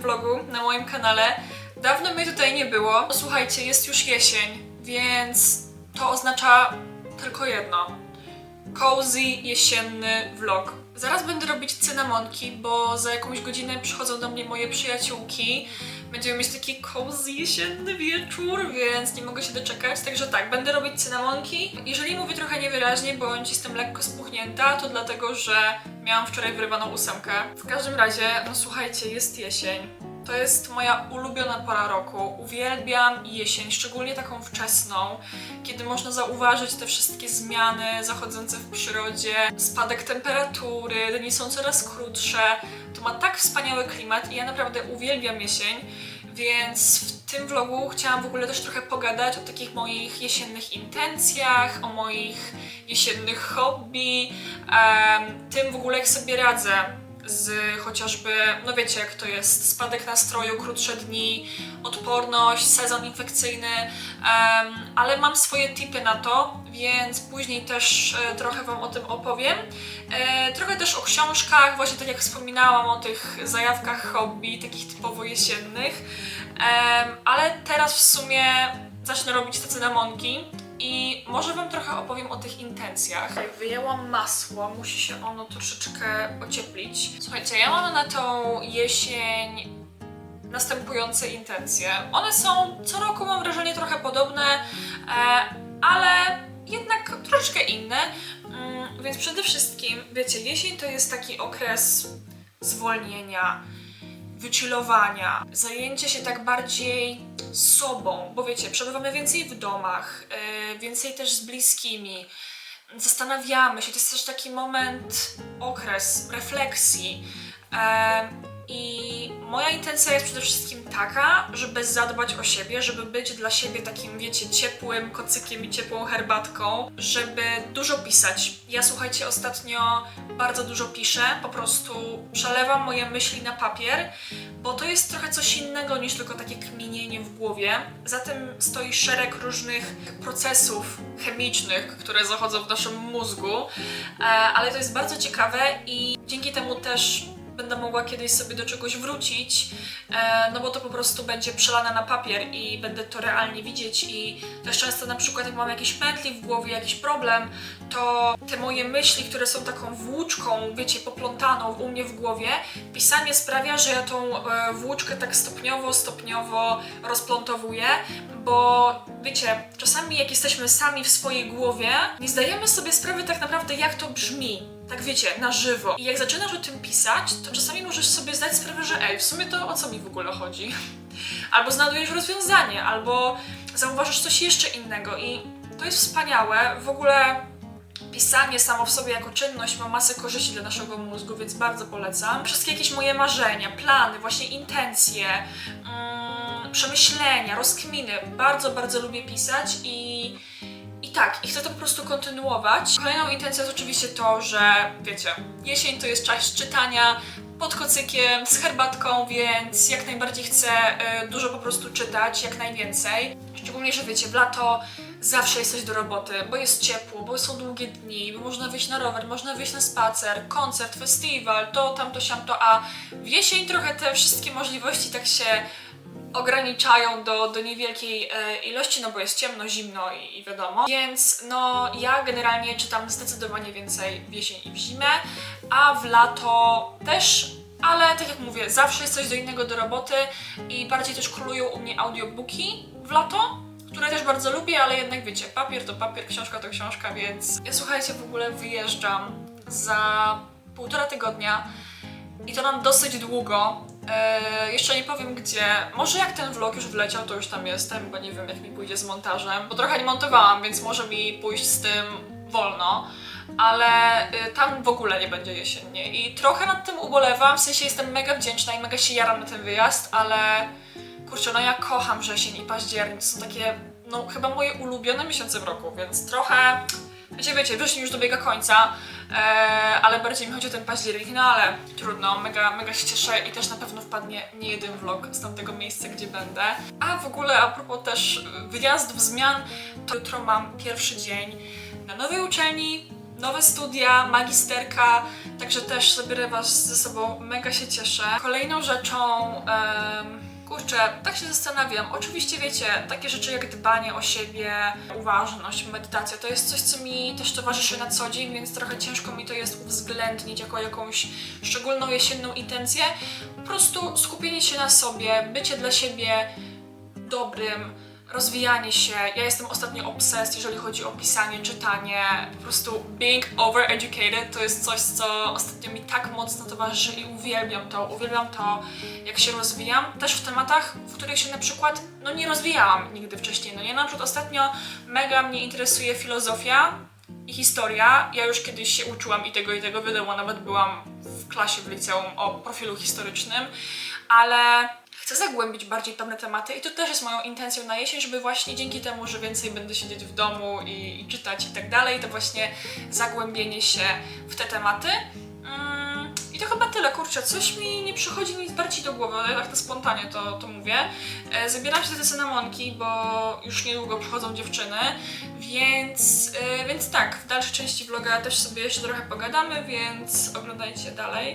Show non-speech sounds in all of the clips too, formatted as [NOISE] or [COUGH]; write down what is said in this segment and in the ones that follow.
vlogu na moim kanale. Dawno mnie tutaj nie było. Słuchajcie, jest już jesień, więc to oznacza tylko jedno. Cozy jesienny vlog. Zaraz będę robić cynamonki, bo za jakąś godzinę przychodzą do mnie moje przyjaciółki. Będziemy mieć taki cozy jesienny wieczór, więc nie mogę się doczekać. Także tak, będę robić cynamonki. Jeżeli mówię trochę niewyraźnie, bądź jestem lekko spuchnięta, to dlatego, że miałam wczoraj wyrywaną ósemkę. W każdym razie, no słuchajcie, jest jesień. To jest moja ulubiona pora roku. Uwielbiam jesień, szczególnie taką wczesną, kiedy można zauważyć te wszystkie zmiany zachodzące w przyrodzie, spadek temperatury, dni są coraz krótsze. To ma tak wspaniały klimat i ja naprawdę uwielbiam jesień, więc w tym vlogu chciałam w ogóle też trochę pogadać o takich moich jesiennych intencjach, o moich jesiennych hobby, tym w ogóle jak sobie radzę z chociażby, no wiecie jak to jest, spadek nastroju, krótsze dni, odporność, sezon infekcyjny, ale mam swoje tipy na to, więc później też e, trochę Wam o tym opowiem. E, trochę też o książkach, właśnie tak jak wspominałam o tych zajawkach hobby, takich typowo jesiennych, ale teraz w sumie zacznę robić te cynamonki. I może Wam trochę opowiem o tych intencjach. Wyjęłam masło, musi się ono troszeczkę ocieplić. Słuchajcie, ja mam na tą jesień następujące intencje. One są co roku, mam wrażenie, trochę podobne, e, ale jednak troszeczkę inne. Mm, więc przede wszystkim, wiecie, jesień to jest taki okres zwolnienia, wychillowania, zajęcie się tak bardziej sobą, bo wiecie, przebywamy więcej w domach, yy, więcej też z bliskimi, zastanawiamy się, to jest też taki moment, okres refleksji. I moja intencja jest przede wszystkim taka, żeby zadbać o siebie, żeby być dla siebie takim, wiecie, ciepłym kocykiem i ciepłą herbatką, żeby dużo pisać. Ja słuchajcie, ostatnio bardzo dużo piszę, po prostu przelewam moje myśli na papier, bo to jest trochę coś innego niż tylko takie kminienie w głowie. Za tym stoi szereg różnych procesów chemicznych, które zachodzą w naszym mózgu, e, ale to jest bardzo ciekawe i dzięki temu też będę mogła kiedyś sobie do czegoś wrócić, e, no bo to po prostu będzie przelane na papier i będę to realnie widzieć i też często na przykład jak mam jakieś pętli w głowie, jakiś problem, to te moje myśli, które są taką włóczką, wiecie, poplątaną u mnie w głowie, pisanie sprawia, że ja tą e, włóczkę tak stopniowo, stopniowo rozplątowuję, bo wiecie, czasami jak jesteśmy sami w swojej głowie, nie zdajemy sobie sprawy tak naprawdę jak to brzmi. Tak wiecie, na żywo. I jak zaczynasz o tym pisać, to czasami możesz sobie zdać sprawę, że ej, w sumie to o co mi w ogóle chodzi? [LAUGHS] Albo znajdujesz rozwiązanie, albo zauważysz coś jeszcze innego i to jest wspaniałe. W ogóle pisanie samo w sobie jako czynność ma masę korzyści dla naszego mózgu, więc bardzo polecam. Wszystkie jakieś moje marzenia, plany, właśnie intencje, mm, przemyślenia, rozkminy. Bardzo, bardzo lubię pisać i, tak, i chcę to po prostu kontynuować. Kolejną intencją jest oczywiście to, że wiecie, jesień to jest czas czytania pod kocykiem, z herbatką, więc jak najbardziej chcę y, dużo po prostu czytać, jak najwięcej. Szczególnie, że wiecie, w lato zawsze jest coś do roboty, bo jest ciepło, bo są długie dni, bo można wyjść na rower, można wyjść na spacer, koncert, festiwal, to, tamto, siamto, a w jesień trochę te wszystkie możliwości tak się ograniczają do, do niewielkiej e, ilości, no bo jest ciemno, zimno i, i wiadomo. Więc no ja generalnie czytam zdecydowanie więcej w jesień i w zimę, a w lato też, ale tak jak mówię, zawsze jest coś do innego do roboty i bardziej też królują u mnie audiobooki w lato, które też bardzo lubię, ale jednak wiecie, papier to papier, książka to książka, więc ja słuchajcie, w ogóle wyjeżdżam za półtora tygodnia i to nam dosyć długo. Eee, jeszcze nie powiem gdzie. Może jak ten vlog już wleciał, to już tam jestem, bo nie wiem jak mi pójdzie z montażem. Bo trochę nie montowałam, więc może mi pójść z tym wolno. Ale y, tam w ogóle nie będzie jesiennie. I trochę nad tym ubolewam, w sensie jestem mega wdzięczna i mega się jaram na ten wyjazd, ale kurczę, no ja kocham wrzesień i październik. To są takie, no chyba moje ulubione miesiące w roku, więc trochę Wiecie, wiecie, wrzesień już dobiega końca, ale bardziej mi chodzi o ten październik, no ale trudno, mega, mega się cieszę i też na pewno wpadnie nie jeden vlog z tamtego miejsca, gdzie będę. A w ogóle a propos też wyjazdów, zmian, to jutro mam pierwszy dzień na nowej uczelni, nowe studia, magisterka, także też zabiorę Was ze sobą, mega się cieszę. Kolejną rzeczą, kurczę, tak się zastanawiam, oczywiście wiecie, takie rzeczy jak dbanie o siebie, uważność, medytacja, to jest coś, co mi też towarzyszy na co dzień, więc trochę ciężko mi to jest uwzględnić jako jakąś szczególną jesienną intencję. Po prostu skupienie się na sobie, bycie dla siebie dobrym, rozwijanie się. Ja jestem ostatnio obsessed, jeżeli chodzi o pisanie, czytanie. Po prostu being overeducated to jest coś, co ostatnio mi tak mocno towarzyszy i uwielbiam to. Uwielbiam to, jak się rozwijam. Też w tematach, w których się na przykład no nie rozwijałam nigdy wcześniej. No nie, na przykład ostatnio mega mnie interesuje filozofia i historia. Ja już kiedyś się uczyłam i tego, i tego, wiadomo, nawet byłam w klasie w liceum o profilu historycznym, ale chcę zagłębić bardziej pewne tematy i to też jest moją intencją na jesień, żeby właśnie dzięki temu, że więcej będę siedzieć w domu i, i czytać i tak dalej, to właśnie zagłębienie się w te tematy. Mm, I to chyba tyle, kurczę, coś mi nie przychodzi nic bardziej do głowy, ale tak to spontanie to, to mówię. E, zabieram się za te cynamonki, bo już niedługo przychodzą dziewczyny, więc, e, więc tak, w dalszej części vloga też sobie jeszcze trochę pogadamy, więc oglądajcie dalej.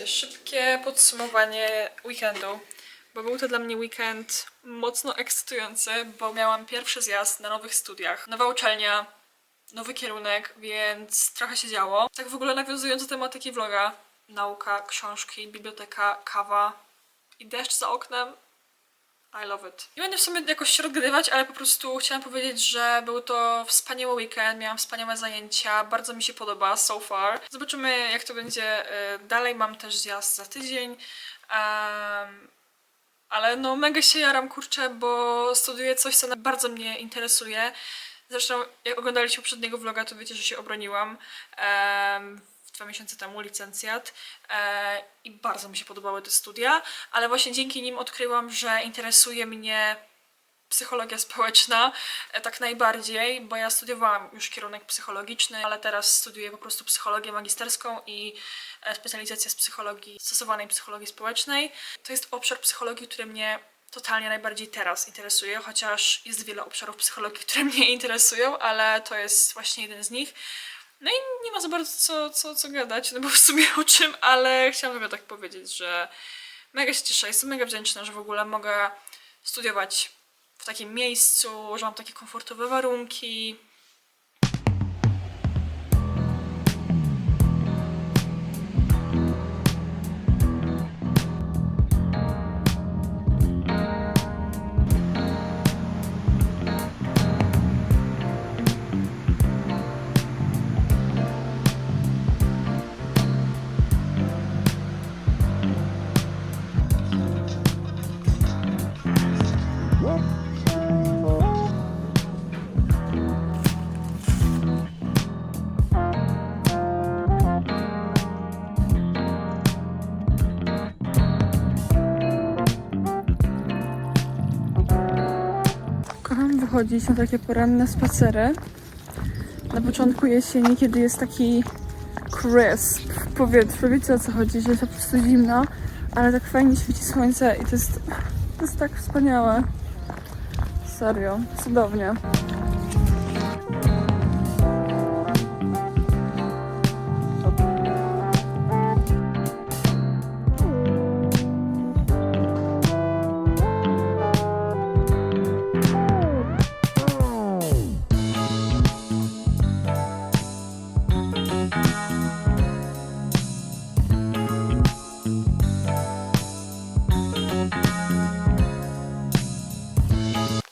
Słuchajcie, szybkie podsumowanie weekendu, bo był to dla mnie weekend mocno ekscytujący, bo miałam pierwszy zjazd na nowych studiach. Nowa uczelnia, nowy kierunek, więc trochę się działo. Tak w ogóle nawiązując do tematyki vloga, nauka, książki, biblioteka, kawa i deszcz za oknem. I love it. Nie będę w sumie jakoś się rozgadywać, ale po prostu chciałam powiedzieć, że był to wspaniały weekend, miałam wspaniałe zajęcia, bardzo mi się podoba so far. Zobaczymy jak to będzie y, dalej, mam też zjazd za tydzień. Em, ale no mega się jaram, kurczę, bo studiuję coś, co bardzo mnie interesuje. Zresztą jak oglądaliście poprzedniego vloga, to wiecie, że się obroniłam em, dwa miesiące temu, licencjat e, i bardzo mi się podobały te studia, ale właśnie dzięki nim odkryłam, że interesuje mnie psychologia społeczna e, tak najbardziej, bo ja studiowałam już kierunek psychologiczny, ale teraz studiuję po prostu psychologię magisterską i e, specjalizację z psychologii, stosowanej psychologii społecznej. To jest obszar psychologii, który mnie totalnie najbardziej teraz interesuje, chociaż jest wiele obszarów psychologii, które [LAUGHS] mnie interesują, ale to jest właśnie jeden z nich. No i nie ma za bardzo co, co, co gadać, no bo w sumie o czym, ale chciałam tylko tak powiedzieć, że mega się cieszę, jestem mega wdzięczna, że w ogóle mogę studiować w takim miejscu, że mam takie komfortowe warunki. Wychodzić na takie poranne spacery. Na początku jesieni, kiedy jest taki crisp w powietrzu. Wiecie o co chodzi, że jest po prostu zimno, ale tak fajnie świeci słońce i to jest, to jest tak wspaniałe. Serio, cudownie.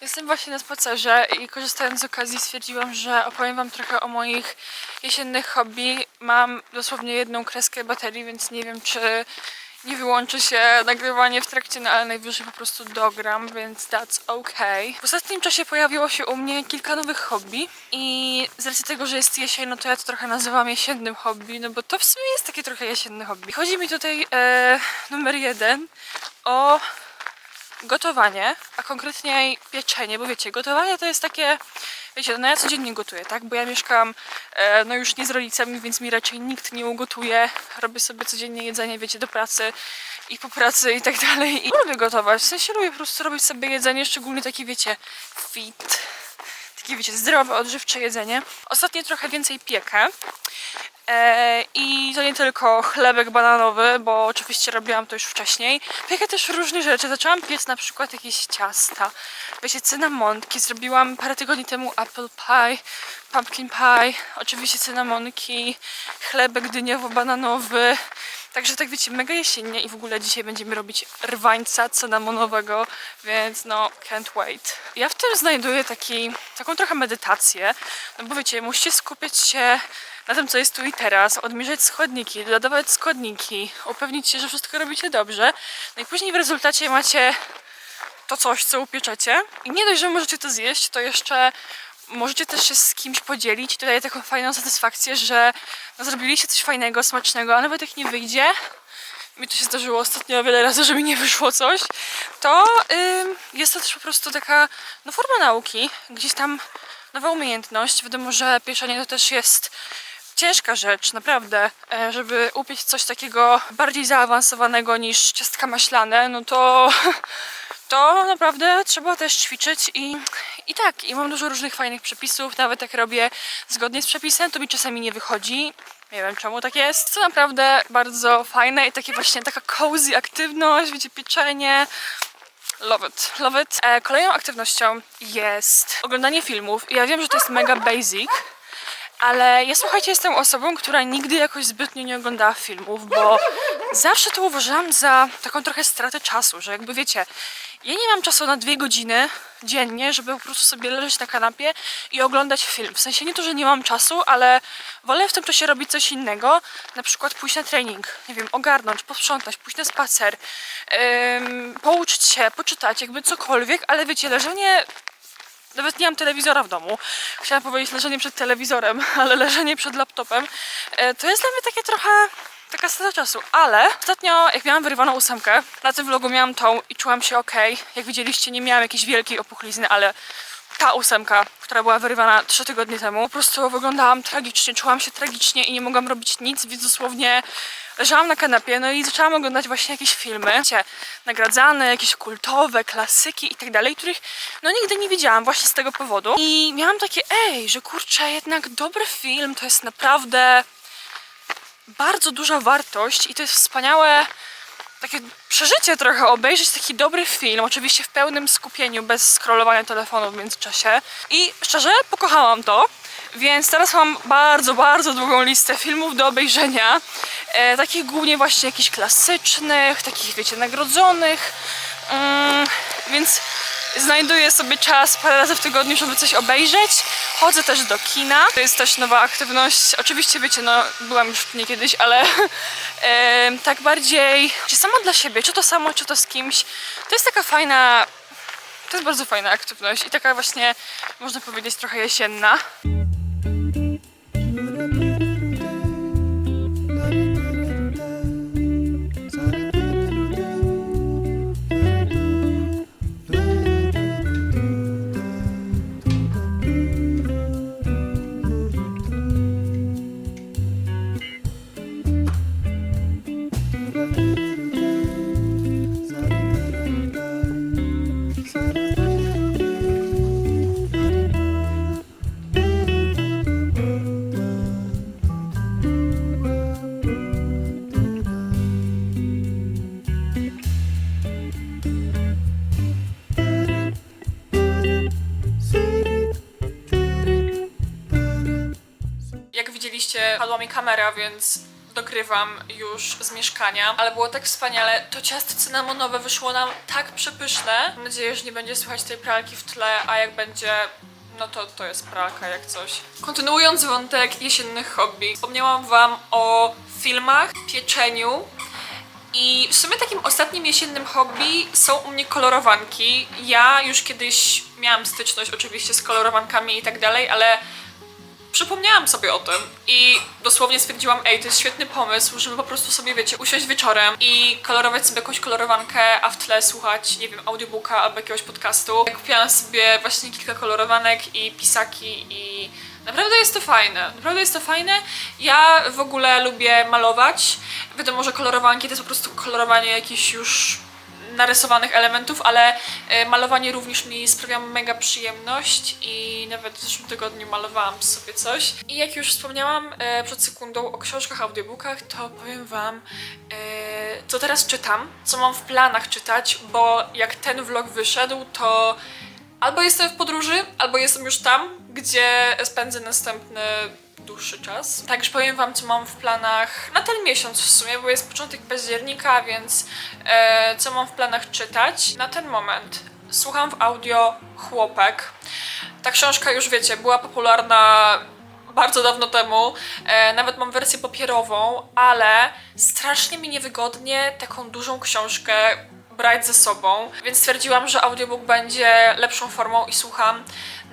Jestem właśnie na spacerze i korzystając z okazji stwierdziłam, że opowiem Wam trochę o moich jesiennych hobby. Mam dosłownie jedną kreskę baterii, więc nie wiem, czy nie wyłączy się nagrywanie w trakcie, no ale najwyżej po prostu dogram, więc that's okay. W ostatnim czasie pojawiło się u mnie kilka nowych hobby i z racji tego, że jest jesień, no to ja to trochę nazywam jesiennym hobby, no bo to w sumie jest takie trochę jesienne hobby. Chodzi mi tutaj e, numer jeden o gotowanie, a konkretniej pieczenie, bo wiecie, gotowanie to jest takie, wiecie, no ja codziennie gotuję, tak, bo ja mieszkam, e, no już nie z rodzicami, więc mi raczej nikt nie ugotuje, robię sobie codziennie jedzenie, wiecie, do pracy i po pracy i tak [LAUGHS] dalej. I lubię gotować, w sensie lubię po prostu robić sobie jedzenie, szczególnie takie, wiecie, fit, takie, wiecie, zdrowe, odżywcze jedzenie. Ostatnio trochę więcej piekę, I to nie tylko chlebek bananowy, bo oczywiście robiłam to już wcześniej. Piekę też różne rzeczy. Zaczęłam piec na przykład jakieś ciasta. Wiecie, cynamonki. Zrobiłam parę tygodni temu apple pie, pumpkin pie, oczywiście cynamonki, chlebek dyniowo-bananowy. Także tak wiecie, mega jesiennie i w ogóle dzisiaj będziemy robić rwańca cynamonowego, więc no can't wait. Ja w tym znajduję taki, taką trochę medytację, no bo wiecie, musicie skupiać się na tym, co jest tu i teraz, odmierzać składniki, dodawać składniki, upewnić się, że wszystko robicie dobrze. No i później w rezultacie macie to coś, co upieczecie. I nie dość, że możecie to zjeść, to jeszcze możecie też się z kimś podzielić. To daje taką fajną satysfakcję, że no, zrobiliście coś fajnego, smacznego, a nawet jak nie wyjdzie, mi to się zdarzyło ostatnio wiele razy, że mi nie wyszło coś, to ym, jest to też po prostu taka no, forma nauki, gdzieś tam nowa umiejętność. Wiadomo, że pieczenie to też jest ciężka rzecz, naprawdę. E, Żeby upiec coś takiego bardziej zaawansowanego niż ciastka maślane, no to [LAUGHS] to naprawdę trzeba też ćwiczyć i, i tak, i mam dużo różnych fajnych przepisów, nawet jak robię zgodnie z przepisem, to mi czasami nie wychodzi. Nie wiem czemu tak jest. To naprawdę bardzo fajne i takie właśnie taka cozy aktywność, wiecie, pieczenie. Love it, love it. E, kolejną aktywnością jest oglądanie filmów. Ja wiem, że to jest mega basic, ale ja słuchajcie, jestem osobą, która nigdy jakoś zbytnio nie oglądała filmów, bo [LAUGHS] zawsze to uważałam za taką trochę stratę czasu, że jakby wiecie, ja nie mam czasu na dwie godziny dziennie, żeby po prostu sobie leżeć na kanapie i oglądać film. W sensie nie to, że nie mam czasu, ale wolę w tym czasie robić coś innego, na przykład pójść na trening, nie wiem, ogarnąć, posprzątać, pójść na spacer, ym, pouczyć się, poczytać, jakby cokolwiek, ale wiecie, leżenie nawet nie mam telewizora w domu. Chciałam powiedzieć leżenie przed telewizorem, [LAUGHS] ale leżenie przed laptopem. E, To jest dla mnie takie trochę taka strata czasu, ale ostatnio jak miałam wyrywaną ósemkę, na tym vlogu miałam tą i czułam się ok. Jak widzieliście, nie miałam jakiejś wielkiej opuchlizny, ale ta ósemka, która była wyrywana 3 tygodnie temu, po prostu wyglądałam tragicznie, czułam się tragicznie i nie mogłam robić nic, więc dosłownie leżałam na kanapie, no i zaczęłam oglądać właśnie jakieś filmy, wiecie, nagradzane, jakieś kultowe, klasyki i tak dalej, których no nigdy nie widziałam właśnie z tego powodu. I miałam takie, ej, że kurczę, jednak dobry film to jest naprawdę bardzo duża wartość i to jest wspaniałe takie przeżycie trochę obejrzeć taki dobry film, oczywiście w pełnym skupieniu, bez scrollowania telefonu w międzyczasie. I szczerze pokochałam to, więc teraz mam bardzo, bardzo długą listę filmów do obejrzenia. E, takich głównie właśnie jakichś klasycznych, takich wiecie, nagrodzonych. Mm, więc znajduję sobie czas parę razy w tygodniu, żeby coś obejrzeć. Chodzę też do kina. To jest też nowa aktywność. Oczywiście wiecie, no byłam już nie kiedyś, ale [LAUGHS] em, tak bardziej, czy sama dla siebie, czy to samo, czy to z kimś. To jest taka fajna, to jest bardzo fajna aktywność i taka właśnie, można powiedzieć, trochę jesienna. Widzieliście, padła mi kamera, więc dogrywam już z mieszkania, ale było tak wspaniale. To ciasto cynamonowe wyszło nam tak przepyszne. Mam nadzieję, że nie będzie słychać tej pralki w tle, a jak będzie, no to to jest pralka jak coś. Kontynuując wątek jesiennych hobby, wspomniałam wam o filmach, pieczeniu, i w sumie takim ostatnim jesiennym hobby są u mnie kolorowanki. Ja już kiedyś miałam styczność oczywiście z kolorowankami i tak dalej, ale przypomniałam sobie o tym i dosłownie stwierdziłam, ej, to jest świetny pomysł, żeby po prostu sobie, wiecie, usiąść wieczorem i kolorować sobie jakąś kolorowankę, a w tle słuchać, nie wiem, audiobooka albo jakiegoś podcastu. Kupiłam sobie właśnie kilka kolorowanek i pisaki i naprawdę jest to fajne. Naprawdę jest to fajne. Ja w ogóle lubię malować. Wiadomo, że kolorowanki to jest po prostu kolorowanie jakichś już narysowanych elementów, ale e, malowanie również mi sprawia mega przyjemność i nawet w zeszłym tygodniu malowałam sobie coś. I jak już wspomniałam e, przed sekundą o książkach, audiobookach, to powiem wam, e, co teraz czytam, co mam w planach czytać, bo jak ten vlog wyszedł, to albo jestem w podróży, albo jestem już tam, gdzie spędzę następny dłuższy czas. Także powiem wam, co mam w planach na ten miesiąc w sumie, bo jest początek października, więc e, co mam w planach czytać. Na ten moment słucham w audio Chłopek. Ta książka już wiecie, była popularna bardzo dawno temu. E, nawet mam wersję papierową, ale strasznie mi niewygodnie taką dużą książkę brać ze sobą, więc stwierdziłam, że audiobook będzie lepszą formą i słucham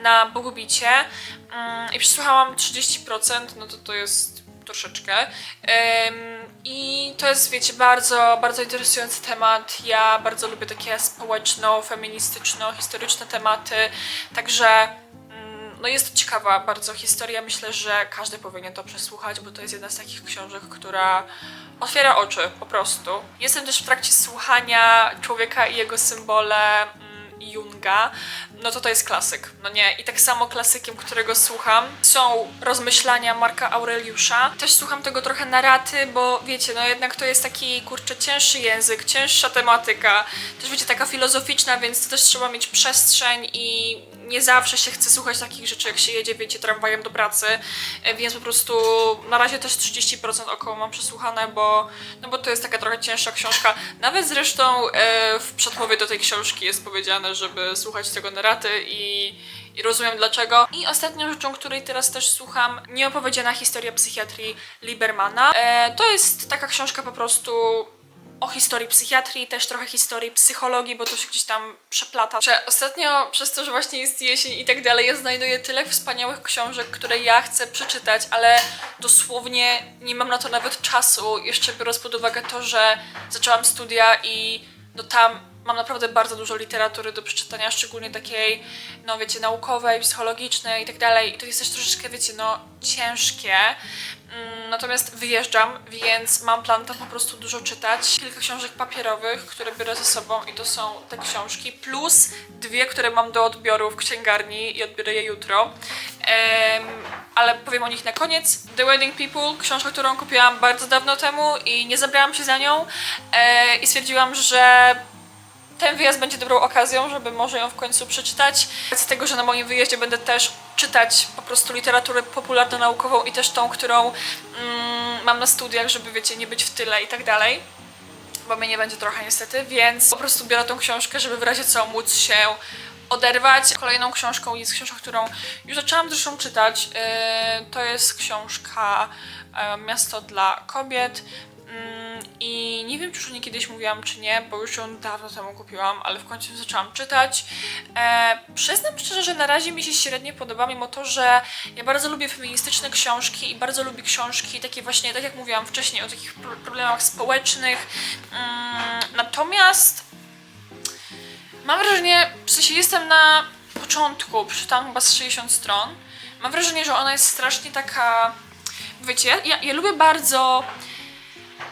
na Bogubicie. Mm, I przesłuchałam 30%, no to to jest troszeczkę. I to jest, wiecie, bardzo, bardzo interesujący temat. Ja bardzo lubię takie społeczno-feministyczno-historyczne tematy, także mm, no jest to ciekawa bardzo historia. Myślę, że każdy powinien to przesłuchać, bo to jest jedna z takich książek, która otwiera oczy po prostu. Jestem też w trakcie słuchania Człowieka i jego symbole mm, Junga, no to to jest klasyk, no nie? I tak samo klasykiem, którego słucham, są rozmyślania Marka Aureliusza. Też słucham tego trochę na raty, bo wiecie, no jednak to jest taki, kurczę, cięższy język, cięższa tematyka, też wiecie, taka filozoficzna, więc to też trzeba mieć przestrzeń i nie zawsze się chce słuchać takich rzeczy, jak się jedzie, wiecie, tramwajem do pracy, e, więc po prostu na razie też 30% około mam przesłuchane, bo, no bo to jest taka trochę cięższa książka. Nawet zresztą e, w przedmowie do tej książki jest powiedziane, żeby słuchać tego na raty i, i rozumiem dlaczego. I ostatnią rzeczą, której teraz też słucham, nieopowiedziana historia psychiatrii Libermana. E, to jest taka książka po prostu o historii psychiatrii, też trochę historii psychologii, bo to się gdzieś tam przeplata. Że ostatnio, przez to, że właśnie jest jesień i tak dalej, ja znajduję tyle wspaniałych książek, które ja chcę przeczytać, ale dosłownie nie mam na to nawet czasu, jeszcze biorąc pod uwagę to, że zaczęłam studia i no tam mam naprawdę bardzo dużo literatury do przeczytania, szczególnie takiej, no wiecie, naukowej, psychologicznej i tak dalej. I to jest też troszeczkę, wiecie, no ciężkie. Mm, Natomiast wyjeżdżam, więc mam plan tam po prostu dużo czytać. Kilka książek papierowych, które biorę ze sobą i to są te książki, plus dwie, które mam do odbioru w księgarni i odbiorę je jutro. Em, ale powiem o nich na koniec. The Wedding People, książka, którą kupiłam bardzo dawno temu i nie zabrałam się za nią e, i stwierdziłam, że ten wyjazd będzie dobrą okazją, żeby może ją w końcu przeczytać. Z tego, że na moim wyjeździe będę też czytać po prostu literaturę popularno-naukową i też tą, którą mm, mam na studiach, żeby wiecie, nie być w tyle i tak dalej. Bo mnie nie będzie trochę niestety, więc po prostu biorę tą książkę, żeby w razie co móc się oderwać. Kolejną książką jest książka, którą już zaczęłam zresztą czytać. Yy, to jest książka e, Miasto dla kobiet. Mm, I nie wiem, czy już o niej kiedyś mówiłam, czy nie, bo już ją dawno temu kupiłam, ale w końcu zaczęłam czytać. E, przyznam szczerze, że na razie mi się średnio podoba, mimo to, że ja bardzo lubię feministyczne książki i bardzo lubię książki takie właśnie, tak jak mówiłam wcześniej, o takich pro- problemach społecznych. Mm, natomiast mam wrażenie, w sensie jestem na początku, przeczytałam chyba z 60 stron. Mam wrażenie, że ona jest strasznie taka. Wiecie, ja, ja lubię bardzo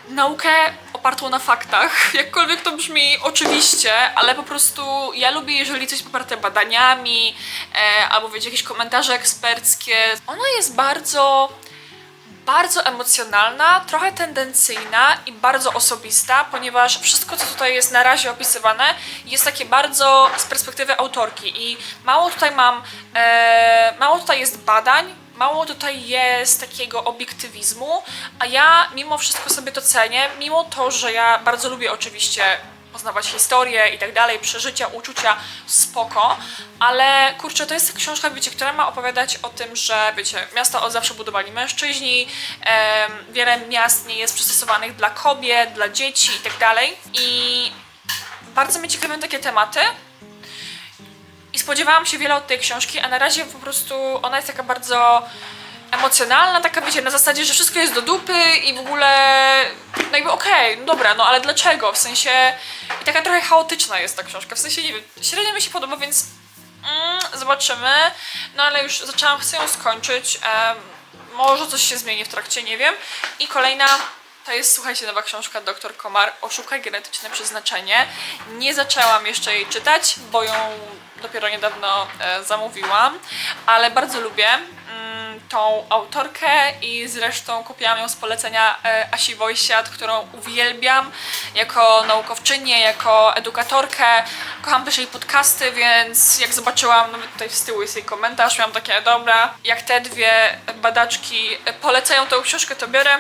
naukę opartą na faktach. Jakkolwiek to brzmi oczywiście, ale po prostu ja lubię, jeżeli coś poparte badaniami, e, albo wiecie, jakieś komentarze eksperckie. Ona jest bardzo bardzo emocjonalna, trochę tendencyjna i bardzo osobista, ponieważ wszystko, co tutaj jest na razie opisywane, jest takie bardzo z perspektywy autorki i mało tutaj mam, e, mało tutaj jest badań, mało tutaj jest takiego obiektywizmu, a ja mimo wszystko sobie to cenię, mimo to, że ja bardzo lubię oczywiście poznawać historię i tak dalej, przeżycia, uczucia, spoko, ale kurczę, to jest książka, wiecie, która ma opowiadać o tym, że wiecie, miasta od zawsze budowali mężczyźni, em, wiele miast nie jest przystosowanych dla kobiet, dla dzieci i tak dalej. I bardzo mnie ciekawią takie tematy, spodziewałam się wiele od tej książki, a na razie po prostu ona jest taka bardzo emocjonalna, taka wiecie, na zasadzie, że wszystko jest do dupy i w ogóle no jakby okej, no dobra, no ale dlaczego? W sensie i taka trochę chaotyczna jest ta książka, w sensie nie wiem, średnio mi się podoba, więc mm, zobaczymy, no ale już zaczęłam, chcę ją skończyć, może coś się zmieni w trakcie, nie wiem. I kolejna to jest, słuchajcie, nowa książka Dr. Komar Oszukaj genetyczne przeznaczenie. Nie zaczęłam jeszcze jej czytać, bo ją dopiero niedawno e, zamówiłam, ale bardzo lubię mm, tą autorkę i zresztą kupiłam ją z polecenia e, Asi Wojsiat, którą uwielbiam jako naukowczynię, jako edukatorkę. Kocham też jej podcasty, więc jak zobaczyłam, nawet tutaj z tyłu jest jej komentarz, miałam takie, dobra, jak te dwie badaczki polecają tą książkę, to biorę.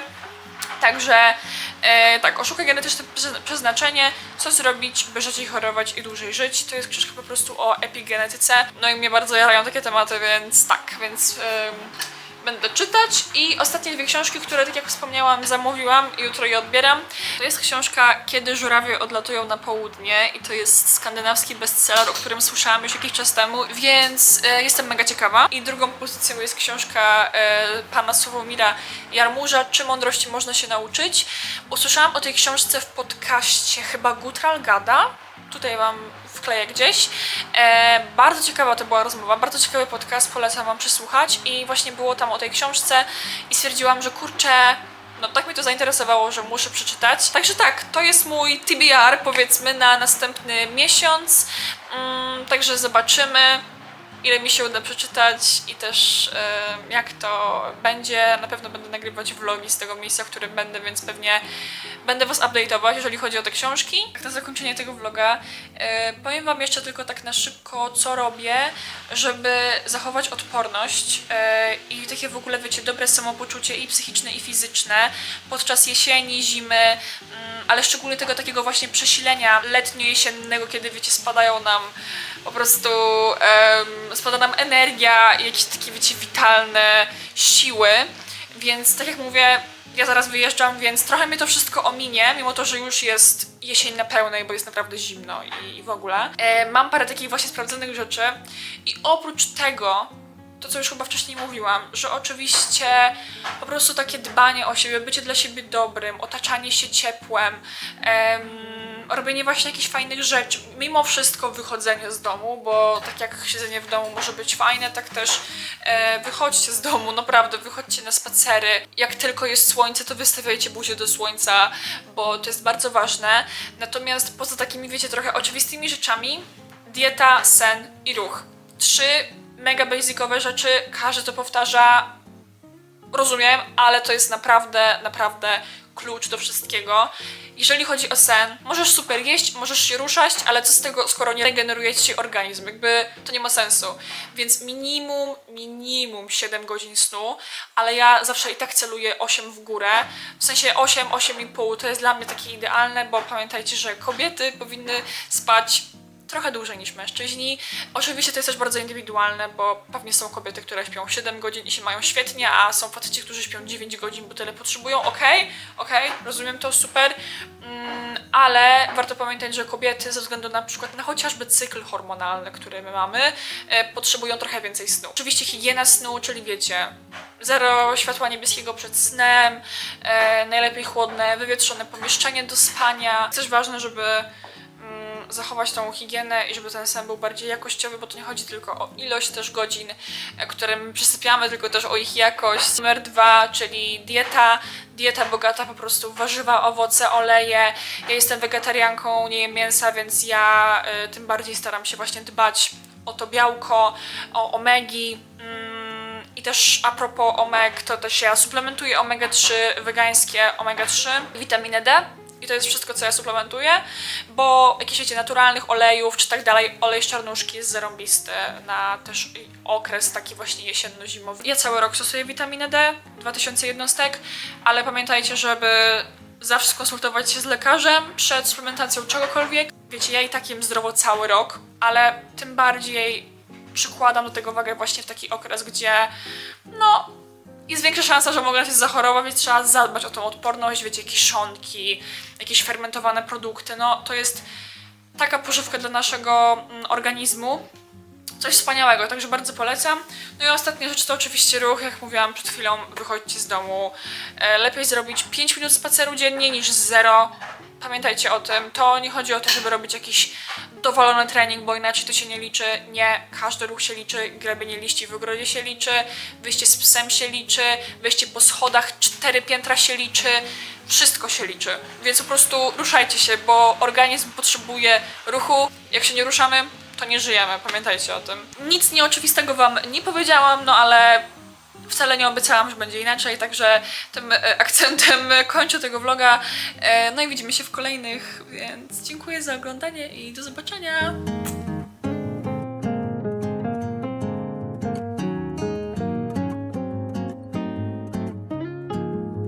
Także e, tak, oszukaj genetyczne prze- przeznaczenie, co zrobić, by rzadziej chorować i dłużej żyć. To jest książka po prostu o epigenetyce. No i mnie bardzo jarają takie tematy, więc tak, więc em, będę czytać. I ostatnie dwie książki, które tak jak wspomniałam, zamówiłam i jutro je odbieram. To jest książka Kiedy żurawie odlatują na południe i to jest skandynawski bestseller, o którym słyszałam już jakiś czas temu, więc e, jestem mega ciekawa. I drugą pozycją jest książka e, pana Sławomira Jarmurza, Czy mądrości można się nauczyć. Usłyszałam o tej książce w podcaście chyba Gutral Gada. Tutaj wam wkleję gdzieś. E, bardzo ciekawa to była rozmowa, bardzo ciekawy podcast, polecam wam przesłuchać i właśnie było tam o tej książce i stwierdziłam, że kurczę, no tak mnie to zainteresowało, że muszę przeczytać. Także tak, to jest mój TBR powiedzmy na następny miesiąc. Mm, także zobaczymy ile mi się uda przeczytać i też jak to będzie. Na pewno będę nagrywać vlogi z tego miejsca, w którym będę, więc pewnie będę Was update'ować, jeżeli chodzi o te książki. Tak na zakończenie tego vloga powiem Wam jeszcze tylko tak na szybko, co robię, żeby zachować odporność i takie w ogóle, wiecie, dobre samopoczucie i psychiczne, i fizyczne podczas jesieni, zimy, mm, ale szczególnie tego takiego właśnie przesilenia letnio-jesiennego, kiedy, wiecie, spadają nam po prostu em, spada nam energia i jakieś takie, wiecie, witalne siły. Więc tak jak mówię, ja zaraz wyjeżdżam, więc trochę mnie to wszystko ominie, mimo to, że już jest jesień na pełnej, bo jest naprawdę zimno i, i w ogóle. E, mam parę takich właśnie sprawdzonych rzeczy i oprócz tego, to co już chyba wcześniej mówiłam, że oczywiście po prostu takie dbanie o siebie, bycie dla siebie dobrym, otaczanie się ciepłem, em, robienie właśnie jakichś fajnych rzeczy. Mimo wszystko wychodzenie z domu, bo tak jak siedzenie w domu może być fajne, tak też e, wychodźcie z domu, naprawdę, wychodźcie na spacery. Jak tylko jest słońce, to wystawiajcie buzię do słońca, bo to jest bardzo ważne. Natomiast poza takimi, wiecie, trochę oczywistymi rzeczami, dieta, sen i ruch. Trzy mega basicowe rzeczy, każdy to powtarza, rozumiem, ale to jest naprawdę, naprawdę klucz do wszystkiego. Jeżeli chodzi o sen, możesz super jeść, możesz się ruszać, ale co z tego, skoro nie regeneruje ci organizm? Jakby to nie ma sensu. Więc minimum, minimum 7 godzin snu, ale ja zawsze i tak celuję 8 w górę. W sensie 8, 8,5 to jest dla mnie takie idealne, bo pamiętajcie, że kobiety powinny spać trochę dłużej niż mężczyźni. Oczywiście to jest też bardzo indywidualne, bo pewnie są kobiety, które śpią 7 godzin i się mają świetnie, a są faceci, którzy śpią 9 godzin, bo tyle potrzebują. Okej, okej, rozumiem to, super. Mm, ale warto pamiętać, że kobiety ze względu na przykład na chociażby cykl hormonalny, który my mamy, e, potrzebują trochę więcej snu. Oczywiście higiena snu, czyli wiecie, zero światła niebieskiego przed snem, e, najlepiej chłodne, wywietrzone pomieszczenie do spania. Też ważne, żeby zachować tą higienę i żeby ten sen był bardziej jakościowy, bo to nie chodzi tylko o ilość też godzin, e, które my przysypiamy, tylko też o ich jakość. Numer dwa, czyli dieta. Dieta bogata po prostu warzywa, owoce, oleje. Ja jestem wegetarianką, nie jem mięsa, więc ja y, tym bardziej staram się właśnie dbać o to białko, o omegi. Mm, I też a propos omeg, to też ja suplementuję omega-3, wegańskie omega-3, witaminę D. I to jest wszystko, co ja suplementuję, bo jakieś wiecie, naturalnych olejów czy tak dalej, olej z czarnuszki jest zarąbisty na też okres taki właśnie jesienno-zimowy. Ja cały rok stosuję witaminę D, 2000 jednostek, ale pamiętajcie, żeby zawsze skonsultować się z lekarzem przed suplementacją czegokolwiek. Wiecie, ja i tak jem zdrowo cały rok, ale tym bardziej przykładam do tego wagę właśnie w taki okres, gdzie no jest większa szansa, że mogę się zachorować, więc trzeba zadbać o tą odporność, wiecie, kiszonki, jakieś fermentowane produkty, no to jest taka pożywka dla naszego mm, organizmu. Coś wspaniałego, także bardzo polecam. No i ostatnia rzecz to oczywiście ruch, jak mówiłam przed chwilą, wychodźcie z domu. E, lepiej zrobić 5 minut spaceru dziennie niż zero. Pamiętajcie o tym, to nie chodzi o to, żeby robić jakiś dowolony trening, bo inaczej to się nie liczy. Nie, każdy ruch się liczy, grabienie liści w ogrodzie się liczy, wyjście z psem się liczy, wejście po schodach cztery piętra się liczy, wszystko się liczy. Więc po prostu ruszajcie się, bo organizm potrzebuje ruchu. Jak się nie ruszamy, to nie żyjemy, pamiętajcie o tym. Nic nieoczywistego Wam nie powiedziałam, no ale wcale nie obiecałam, że będzie inaczej, także tym e, akcentem kończę tego vloga. E, No i widzimy się w kolejnych, więc dziękuję za oglądanie i do zobaczenia.